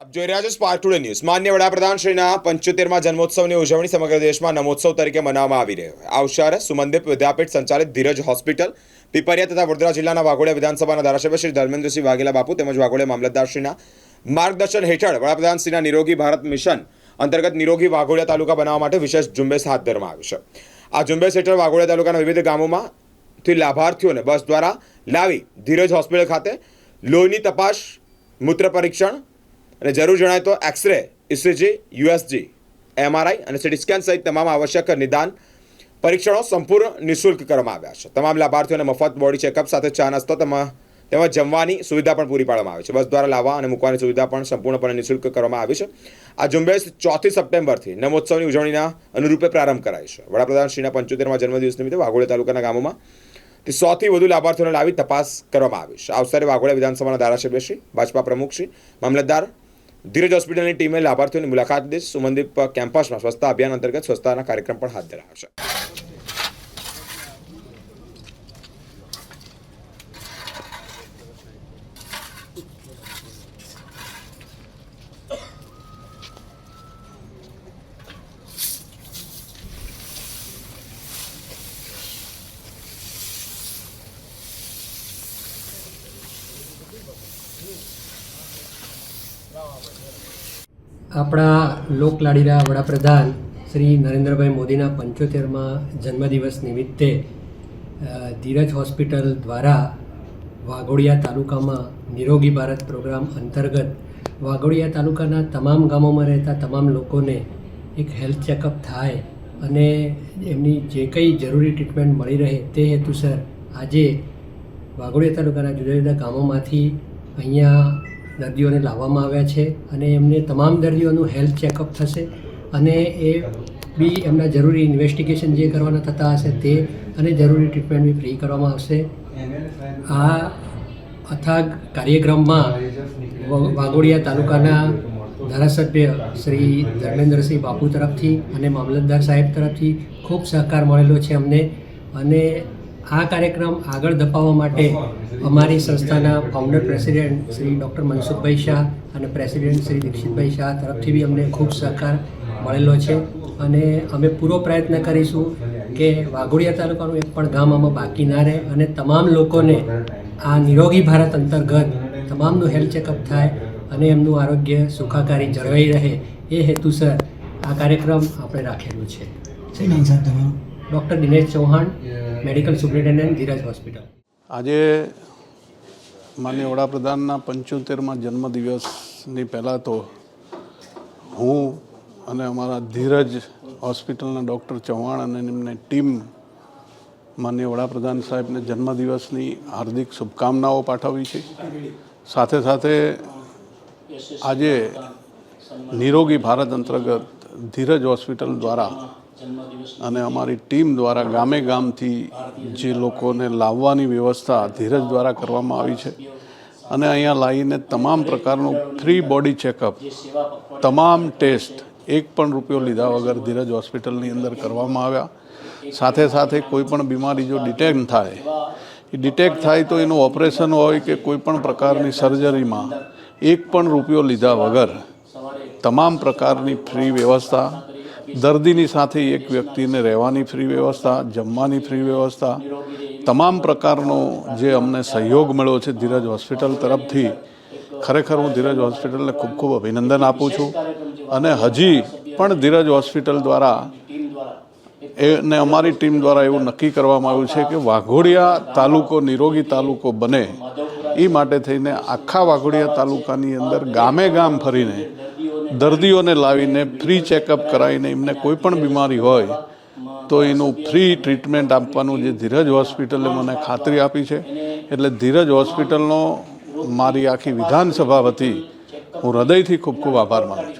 આપ જોઈ રહ્યા છો સ્પાર્ક ટુડે ન્યૂઝ માન્ય વડાપ્રધાન શ્રીના પંચોતેરમાં જન્મોત્સવની ઉજવણી સમગ્ર દેશમાં નમોત્સવ તરીકે મનાવવામાં આવી રહ્યો આ અવસરે સુમનદીપ વિદ્યાપીઠ સંચાલિત ધીરજ હોસ્પિટલ, પીપરિયા તથા વડોદરા જિલ્લાના વાઘોડિયા વિધાનસભાના ધારાસભ્ય શ્રી ધર્મેન્દ્રસિંહ વાઘેલા બાપુ તેમજ વાઘોડિયા મામલતદારશ્રીના માર્ગદર્શન હેઠળ વડાપ્રધાનશ્રીના નિરોગી ભારત મિશન અંતર્ગત નિરોગી વાઘોડિયા તાલુકા બનાવવા માટે વિશેષ ઝુંબેશ હાથ ધરવામાં આવી છે. આ ઝુંબેશ હેઠળ વાઘોડિયા તાલુકાના વિવિધ ગામોમાંથી લાભાર્થીઓને બસ દ્વારા લાવી ધીરજ હોસ્પિટલ ખાતે લોહીની તપાસ, મૂત્ર પરીક્ષણ અને જરૂર જણાય તો x ray ECG USG MRI અને સિટી સ્કેન સહિત તમામ આવશ્યક નિદાન પરીક્ષણો સંપૂર્ણ નિઃશુલ્ક કરવામાં આવ્યા છે. તમામ લાભાર્થીઓને મફત બોડી ચેકઅપ સાથે ચા નાસ્તો તેમાં તેમાં જમવાની સુવિધા પણ પૂરી પાડવામાં આવે છે. બસ દ્વારા લાવવા અને મૂકવાની સુવિધા પણ સંપૂર્ણપણે નિઃશુલ્ક કરવામાં આવી છે. આ ઝુંબેશ ચોથી સપ્ટેમ્બરથી નમોત્સવની ઉજવણીના અનુરૂપે પ્રારંભ કરાય છે. વડાપ્રધાન શ્રીના પંચોતેરમાં જન્મદિવસ નિમિત્તે વાઘોડિયા તાલુકાના ગામોમાં તે સોથી વધુ લાભાર્થીઓને લાવી તપાસ કરવામાં આવી છે. આ અવસરે વાઘોડિયા વિધાનસભાના ધારાસભ્ય ભાજપા પ્રમુખ શ્રી, મામલતદાર ધીરજ હોસ્પિટલની ટીમે લાભાર્થીઓની મુલાકાત લીધી. સુમનદીપ કેમ્પસમાં સ્વચ્છતા અભિયાન અંતર્ગત સ્વચ્છતાના કાર્યક્રમ પણ હાથ ધરાયો છે. આપણા લોકલાડીલા વડાપ્રધાન શ્રી નરેન્દ્રભાઈ મોદીના પંચોતેરમાં જન્મદિવસ નિમિત્તે ધીરજ હોસ્પિટલ દ્વારા વાઘોડિયા તાલુકામાં નિરોગી ભારત પ્રોગ્રામ અંતર્ગત વાઘોડિયા તાલુકાના તમામ ગામોમાં રહેતા તમામ લોકોને એક હેલ્થ ચેકઅપ થાય અને એમની જે કંઈ જરૂરી ટ્રીટમેન્ટ મળી રહે તે હેતુસર આજે વાઘોડિયા તાલુકાના જુદા જુદા ગામોમાંથી અહીંયા દર્દીઓને લાવવામાં આવ્યા છે અને એમને તમામ દર્દીઓનું હેલ્થ ચેકઅપ થશે અને એ બી એમના જરૂરી ઇન્વેસ્ટિગેશન જે કરવાના થતા હશે તે અને જરૂરી ટ્રીટમેન્ટ બી ફ્રી કરવામાં આવશે. આ અથાગ કાર્યક્રમમાં વાઘોડિયા તાલુકાના ધારાસભ્ય શ્રી ધર્મેન્દ્રસિંહ બાપુ તરફથી અને મામલતદાર સાહેબ તરફથી ખૂબ સહકાર મળેલો છે અમને અને આ કાર્યક્રમ આગળ ધપાવવા માટે અમારી સંસ્થાના founder president Shri doctor Mansukhbhai Shah અને પ્રેસિડેન્ટ શ્રી દીક્ષિતભાઈ શાહ તરફથી બી અમને ખૂબ સહકાર મળેલો છે. અને અમે પૂરો પ્રયત્ન કરીશું કે વાઘોડિયા તાલુકાનું એક પણ ગામ આમાં બાકી ના રહે અને તમામ લોકોને આ નિરોગી ભારત અંતર્ગત તમામનું હેલ્થ ચેકઅપ થાય અને એમનું આરોગ્ય સુખાકારી જળવાઈ રહે એ હેતુસર આ કાર્યક્રમ આપણે રાખેલું છે. Doctor Dinesh Chauhan. Medical superintendent Dhiraj hospital. આજે માન્ય વડાપ્રધાનના પંચોતેરમાં જન્મદિવસની પહેલાં તો હું અને અમારા ધીરજ હોસ્પિટલના ડૉક્ટર ચૌહાણ અને એમની ટીમ માન્ય વડાપ્રધાન સાહેબને જન્મદિવસની હાર્દિક શુભકામનાઓ પાઠવી છે. સાથે સાથે આજે નિરોગી ભારત અંતર્ગત ધીરજ હોસ્પિટલ દ્વારા અને અમારી ટીમ દ્વારા ગામે ગામથી જે લોકોને લાવવાની વ્યવસ્થા ધીરજ દ્વારા કરવામાં આવી છે. અને અહીંયા લાવીને તમામ પ્રકારનું ફ્રી બોડી ચેકઅપ તમામ ટેસ્ટ એક પણ રૂપિયો લીધા વગર ધીરજ હોસ્પિટલની અંદર કરવામાં આવ્યા. સાથે સાથે કોઈ પણ બીમારી જો ડિટેક્ટ થાય એ ડિટેક્ટ થાય તો એનું ઓપરેશન હોય કે કોઈ પણ પ્રકારની સર્જરીમાં એક પણ રૂપિયો લીધા વગર તમામ પ્રકારની ફ્રી વ્યવસ્થા દર્દીની સાથે એક વ્યક્તિને રહેવાની ફ્રી વ્યવસ્થા, જમવાની ફ્રી વ્યવસ્થા, તમામ પ્રકારનો જે અમને સહયોગ મળ્યો છે ધીરજ હોસ્પિટલ તરફથી, ખરેખર હું ધીરજ હોસ્પિટલને ખૂબ ખૂબ અભિનંદન આપું છું. અને હજી પણ ધીરજ હોસ્પિટલ દ્વારા એને અમારી ટીમ દ્વારા એવું નક્કી કરવામાં આવ્યું છે કે વાઘોડિયા તાલુકો, નિરોગી તાલુકો બને. એ માટે થઈને આખા વાઘોડિયા તાલુકાની અંદર ગામે ગામ ફરીને દર્દીઓને લાવીને ફ્રી ચેકઅપ કરાવીને એમને કોઈ પણ બીમારી હોય, તો એનું ફ્રી ટ્રીટમેન્ટ આપવાનું જે ધીરજ હોસ્પિટલે મને ખાતરી આપી છે. એટલે ધીરજ હોસ્પિટલનો મારી આખી વિધાનસભા વતી હું હૃદયથી ખૂબ ખૂબ આભાર માનું છું.